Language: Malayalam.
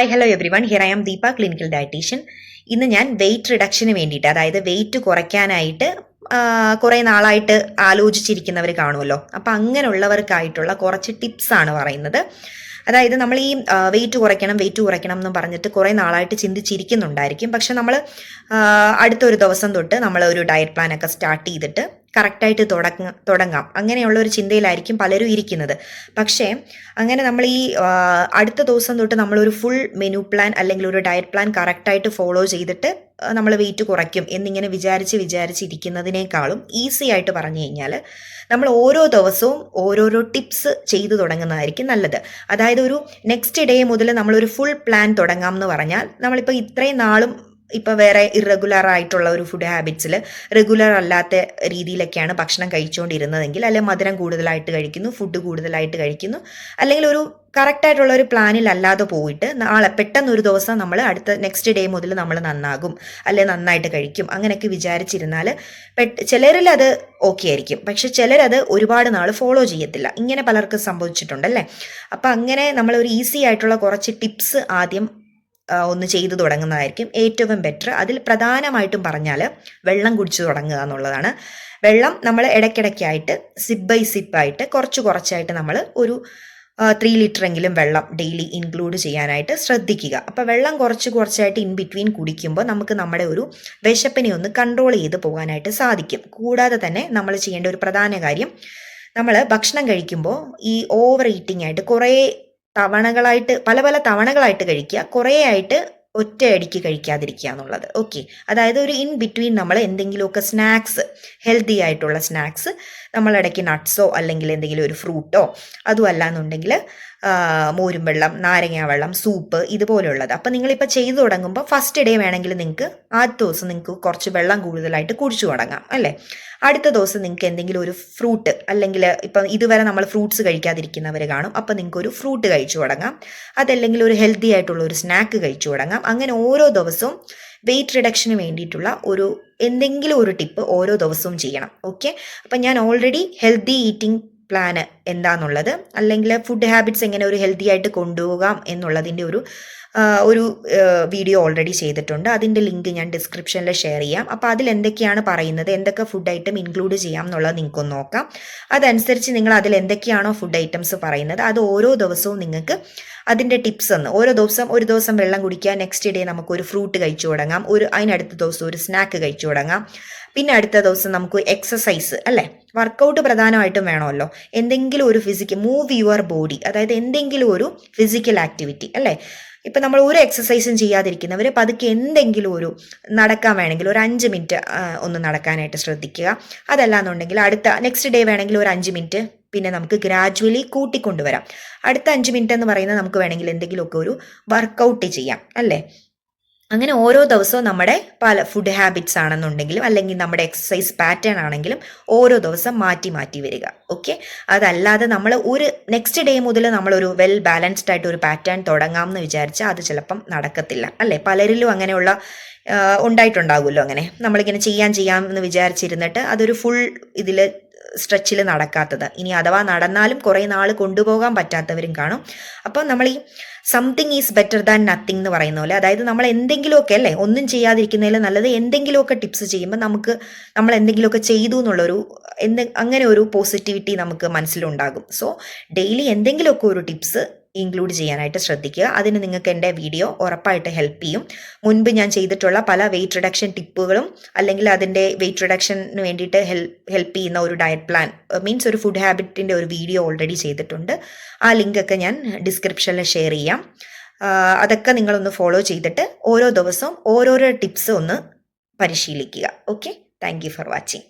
Hi hello everyone here I am Deepa clinical dietitian ഇന്ന് ഞാൻ വെയിറ്റ് റിഡക്ഷന് വേണ്ടിയിട്ട് അതായത് വെയിറ്റ് കുറയ്ക്കാനായിട്ട് കുറേ നാളായിട്ട് ആലോചിച്ചിരിക്കുന്നവർ കാണുമല്ലോ. അപ്പം അങ്ങനെയുള്ളവർക്കായിട്ടുള്ള കുറച്ച് ടിപ്സ് ആണ് പറയുന്നത്. അതായത് നമ്മൾ ഈ വെയിറ്റ് കുറയ്ക്കണം വെയിറ്റ് കുറയ്ക്കണം എന്ന് പറഞ്ഞിട്ട് കുറേ നാളായിട്ട് ചിന്തിച്ചിരിക്കുന്നുണ്ടായിരിക്കും. പക്ഷെ നമ്മൾ അടുത്തൊരു ദിവസം തൊട്ട് നമ്മൾ ഒരു ഡയറ്റ് പ്ലാനൊക്കെ സ്റ്റാർട്ട് ചെയ്തിട്ട് കറക്റ്റായിട്ട് തുടങ്ങ തുടങ്ങാം. അങ്ങനെയുള്ള ഒരു ചിന്തയിലായിരിക്കും പലരും ഇരിക്കുന്നത്. പക്ഷേ അങ്ങനെ നമ്മൾ ഈ അടുത്ത ദിവസം തൊട്ട് നമ്മളൊരു ഫുൾ മെനു പ്ലാൻ അല്ലെങ്കിൽ ഒരു ഡയറ്റ് പ്ലാൻ കറക്റ്റായിട്ട് ഫോളോ ചെയ്തിട്ട് നമ്മൾ വെയിറ്റ് കുറയ്ക്കും എന്നിങ്ങനെ വിചാരിച്ച് വിചാരിച്ചിരിക്കുന്നതിനേക്കാളും ഈസി ആയിട്ട് പറഞ്ഞു കഴിഞ്ഞാൽ നമ്മൾ ഓരോ ദിവസവും ഓരോരോ ടിപ്സ് ചെയ്തു തുടങ്ങുന്നതായിരിക്കും നല്ലത്. അതായത് ഒരു നെക്സ്റ്റ് ഡേ മുതൽ നമ്മളൊരു ഫുൾ പ്ലാൻ തുടങ്ങാം എന്ന് പറഞ്ഞാൽ നമ്മളിപ്പോൾ ഇത്രയും നാളും ഇപ്പോൾ വേറെ ഇറഗുലർ ആയിട്ടുള്ള ഒരു ഫുഡ് ഹാബിറ്റ്സിൽ റെഗുലർ അല്ലാത്ത രീതിയിലൊക്കെയാണ് ഭക്ഷണം കഴിച്ചുകൊണ്ടിരുന്നതെങ്കിൽ അല്ലെങ്കിൽ മധുരം കൂടുതലായിട്ട് കഴിക്കുന്നു ഫുഡ് കൂടുതലായിട്ട് കഴിക്കുന്നു അല്ലെങ്കിൽ ഒരു കറക്റ്റായിട്ടുള്ള ഒരു പ്ലാനിൽ അല്ലാതെ പോയിട്ട് നാളെ പെട്ടെന്ന് ഒരു ദിവസം നമ്മൾ അടുത്ത നെക്സ്റ്റ് ഡേ മുതൽ നമ്മൾ നന്നാകും അല്ലെ നന്നായിട്ട് കഴിക്കും അങ്ങനെയൊക്കെ വിചാരിച്ചിരുന്നാൽ പെട്ട് ചിലരിൽ അത് ഓക്കെ ആയിരിക്കും. പക്ഷെ ചിലരത് ഒരുപാട് നാൾ ഫോളോ ചെയ്യത്തില്ല. ഇങ്ങനെ പലർക്കും സംഭവിച്ചിട്ടുണ്ടല്ലേ അപ്പം അങ്ങനെ നമ്മളൊരു ഈസി ആയിട്ടുള്ള കുറച്ച് ടിപ്സ് ആദ്യം ഒന്ന് ചെയ്തു തുടങ്ങുന്നതായിരിക്കും ഏറ്റവും ബെറ്റർ അതിൽ പ്രധാനമായിട്ടും പറഞ്ഞാൽ വെള്ളം കുടിച്ചു തുടങ്ങുക എന്നുള്ളതാണ്. വെള്ളം നമ്മൾ ഇടയ്ക്കിടയ്ക്കായിട്ട് സിപ്പ് ബൈ സിപ്പായിട്ട് കുറച്ച് കുറച്ചായിട്ട് നമ്മൾ ഒരു ത്രീ ലിറ്ററെങ്കിലും വെള്ളം ഡെയിലി ഇൻക്ലൂഡ് ചെയ്യാനായിട്ട് ശ്രദ്ധിക്കുക. അപ്പോൾ വെള്ളം കുറച്ച് കുറച്ചായിട്ട് ഇൻ ബിറ്റ്വീൻ കുടിക്കുമ്പോൾ നമുക്ക് നമ്മുടെ ഒരു വിശപ്പിനെ ഒന്ന് കൺട്രോൾ ചെയ്ത് പോകാനായിട്ട് സാധിക്കും. കൂടാതെ തന്നെ നമ്മൾ ചെയ്യേണ്ട ഒരു പ്രധാന കാര്യം നമ്മൾ ഭക്ഷണം കഴിക്കുമ്പോൾ ഈ ഓവർ ഈറ്റിംഗ് ആയിട്ട് കുറേ തവണകളായിട്ട് പല പല തവണകളായിട്ട് കഴിക്കുക. കുറേ ആയിട്ട് ഒറ്റയടിക്ക് കഴിക്കാതിരിക്കുക എന്നുള്ളത്. ഓക്കെ അതായത് ഒരു ഇൻ ബിറ്റ്വീൻ നമ്മൾ എന്തെങ്കിലുമൊക്കെ സ്നാക്സ് ഹെൽത്തി ആയിട്ടുള്ള സ്നാക്സ് നമ്മളിടയ്ക്ക് നട്ട്സോ അല്ലെങ്കിൽ എന്തെങ്കിലും ഒരു ഫ്രൂട്ടോ അതും അല്ല എന്നുണ്ടെങ്കിൽ മോരും വെള്ളം നാരങ്ങ വെള്ളം സൂപ്പ് ഇതുപോലെയുള്ളത്. അപ്പം നിങ്ങളിപ്പോൾ ചെയ്തു തുടങ്ങുമ്പോൾ ഫസ്റ്റ് ഡേ വേണമെങ്കിൽ നിങ്ങൾക്ക് ആദ്യ ദിവസം നിങ്ങൾക്ക് കുറച്ച് വെള്ളം കൂടുതലായിട്ട് കുടിച്ചു തുടങ്ങാം അല്ലേ? അടുത്ത ദിവസം നിങ്ങൾക്ക് എന്തെങ്കിലും ഒരു ഫ്രൂട്ട് അല്ലെങ്കിൽ ഇപ്പം ഇതുവരെ നമ്മൾ ഫ്രൂട്ട്സ് കഴിക്കാതിരിക്കുന്നവർ കാണും. അപ്പം നിങ്ങൾക്ക് ഒരു ഫ്രൂട്ട് കഴിച്ചു തുടങ്ങാം. അതല്ലെങ്കിൽ ഒരു ഹെൽത്തി ആയിട്ടുള്ള ഒരു സ്നാക്ക് കഴിച്ചു തുടങ്ങാം. അങ്ങനെ ഓരോ ദിവസവും വെയിറ്റ് റിഡക്ഷന് വേണ്ടിയിട്ടുള്ള ഒരു എന്തെങ്കിലും ഒരു ടിപ്പ് ഓരോ ദിവസവും ചെയ്യണം. ഓക്കെ അപ്പം ഞാൻ ഓൾറെഡി ഹെൽത്തി ഈറ്റിംഗ് പ്ലാന് എന്താണെന്നുള്ളത് അല്ലെങ്കിൽ ഫുഡ് ഹാബിറ്റ്സ് എങ്ങനെ ഒരു ഹെൽത്തി ആയിട്ട് കൊണ്ടുപോകാം എന്നുള്ളതിന്റെ ഒരു ഒരു വീഡിയോ ഓൾറെഡി ചെയ്തിട്ടുണ്ട്. അതിന്റെ ലിങ്ക് ഞാൻ ഡിസ്ക്രിപ്ഷനിൽ ഷെയർ ചെയ്യാം. അപ്പോൾ അതിൽ എന്തൊക്കെയാണ് പറയുന്നത്? എന്തൊക്കെ ഫുഡ് ഐറ്റം ഇൻക്ലൂഡ് ചെയ്യാം എന്നുള്ളത് നിങ്ങൾക്കൊന്ന് നോക്കാം. അതനുസരിച്ച് നിങ്ങൾ അതിൽ എന്തൊക്കെയാണോ ഫുഡ് ഐറ്റംസ് പറയുന്നത് അത് ഓരോ ദിവസവും നിങ്ങൾക്ക് അതിന്റെ ടിപ്സ് ഒന്ന് ഓരോ ദിവസം ഒരു ദിവസം വെള്ളം കുടിക്കുക നെക്സ്റ്റ് ഡേ നമുക്ക് ഒരു ഫ്രൂട്ട് കഴിച്ചു തുടങ്ങാം. ഒരു അതിനടുത്ത ദിവസം ഒരു സ്നാക്ക് കഴിച്ചു തുടങ്ങാം. പിന്നെ അടുത്ത ദിവസം നമുക്ക് എക്സസൈസ് അല്ലേ? വർക്കൗട്ട് പ്രധാനമായിട്ടും വേണമല്ലോ. എന്തെങ്കിലും ഒരു ഫിസിക്കൽ മൂവ് യുവർ ബോഡി അതായത് എന്തെങ്കിലും ഒരു ഫിസിക്കൽ ആക്ടിവിറ്റി അല്ലേ? ഇപ്പം നമ്മൾ ഒരു എക്സസൈസും ചെയ്യാതിരിക്കുന്നവർ പതുക്കെ എന്തെങ്കിലും ഒരു നടക്കാൻ വേണമെങ്കിൽ ഒരു അഞ്ച് മിനിറ്റ് ഒന്ന് നടക്കാനായിട്ട് ശ്രദ്ധിക്കുക. അതല്ല എന്നുണ്ടെങ്കിൽ അടുത്ത നെക്സ്റ്റ് ഡേ വേണമെങ്കിൽ ഒരു അഞ്ച് മിനിറ്റ് പിന്നെ നമുക്ക് ഗ്രാജുവലി കൂട്ടിക്കൊണ്ടുവരാം. അടുത്ത അഞ്ച് മിനിറ്റ് എന്ന് പറയുന്നത് നമുക്ക് വേണമെങ്കിൽ എന്തെങ്കിലുമൊക്കെ ഒരു വർക്കൗട്ട് ചെയ്യാം അല്ലേ? അങ്ങനെ ഓരോ ദിവസവും നമ്മുടെ പല ഫുഡ് ഹാബിറ്റ്സ് ആണെന്നുണ്ടെങ്കിലും അല്ലെങ്കിൽ നമ്മുടെ എക്സസൈസ് പാറ്റേൺ ആണെങ്കിലും ഓരോ ദിവസം മാറ്റി മാറ്റി വരിക. ഓക്കെ അതല്ലാതെ നമ്മൾ ഒരു നെക്സ്റ്റ് ഡേ മുതൽ നമ്മളൊരു വെൽ ബാലൻസ്ഡ് ആയിട്ട് ഒരു പാറ്റേൺ തുടങ്ങാമെന്ന് വിചാരിച്ചാൽ അത് ചിലപ്പം നടക്കത്തില്ല. അല്ലേ? പലരിലും അങ്ങനെയുള്ള ഉണ്ടായിട്ടുണ്ടാകുമല്ലോ അങ്ങനെ. നമ്മളിങ്ങനെ ചെയ്യാൻ ചെയ്യാമെന്ന് വിചാരിച്ചിരുന്നിട്ട് അതൊരു ഫുൾ ഇതിൽ സ്ട്രെച്ചിൽ നടക്കാത്തത്. ഇനി അഥവാ നടന്നാലും കുറേ നാൾ കൊണ്ടുപോകാൻ പറ്റാത്തവരും കാണും. അപ്പം നമ്മൾ ഈ something is better than nothing എന്ന് പറയുന്ന പോലെ അതായത് നമ്മൾ എന്തെങ്കിലുമൊക്കെ അല്ലേ ഒന്നും ചെയ്യാതിരിക്കുന്നതിൽ നല്ലത് എന്തെങ്കിലുമൊക്കെ ടിപ്സ് ചെയ്യുമ്പോൾ നമുക്ക് നമ്മൾ എന്തെങ്കിലുമൊക്കെ ചെയ്തു എന്നുള്ളൊരു എന്ത് അങ്ങനെ ഒരു പോസിറ്റിവിറ്റി നമുക്ക് മനസ്സിലുണ്ടാകും. സോ ഡെയിലി എന്തെങ്കിലുമൊക്കെ ഒരു ടിപ്സ് ഇൻക്ലൂഡ് ചെയ്യാനായിട്ട് ശ്രദ്ധിക്കുക. അതിന് നിങ്ങൾക്ക് എന്റെ വീഡിയോ ഉറപ്പായിട്ട് ഹെൽപ്പ് ചെയ്യും. മുൻപ് ഞാൻ ചെയ്തിട്ടുള്ള പല വെയിറ്റ് റിഡക്ഷൻ ടിപ്പുകളും അല്ലെങ്കിൽ അതിന്റെ വെയിറ്റ് റിഡക്ഷന് വേണ്ടിയിട്ട് ഹെൽപ്പ് ചെയ്യുന്ന ഒരു ഡയറ്റ് പ്ലാൻ മീൻസ് ഒരു ഫുഡ് ഹാബിറ്റിന്റെ ഒരു വീഡിയോ ഓൾറെഡി ചെയ്തിട്ടുണ്ട്. ആ ലിങ്കൊക്കെ ഞാൻ ഡിസ്ക്രിപ്ഷനിൽ ഷെയർ ചെയ്യാം. അതൊക്കെ നിങ്ങളൊന്ന് ഫോളോ ചെയ്തിട്ട് ഓരോ ദിവസവും ഓരോരോ ടിപ്സ് ഒന്ന് പരിശീലിക്കുക. Okay thank for watching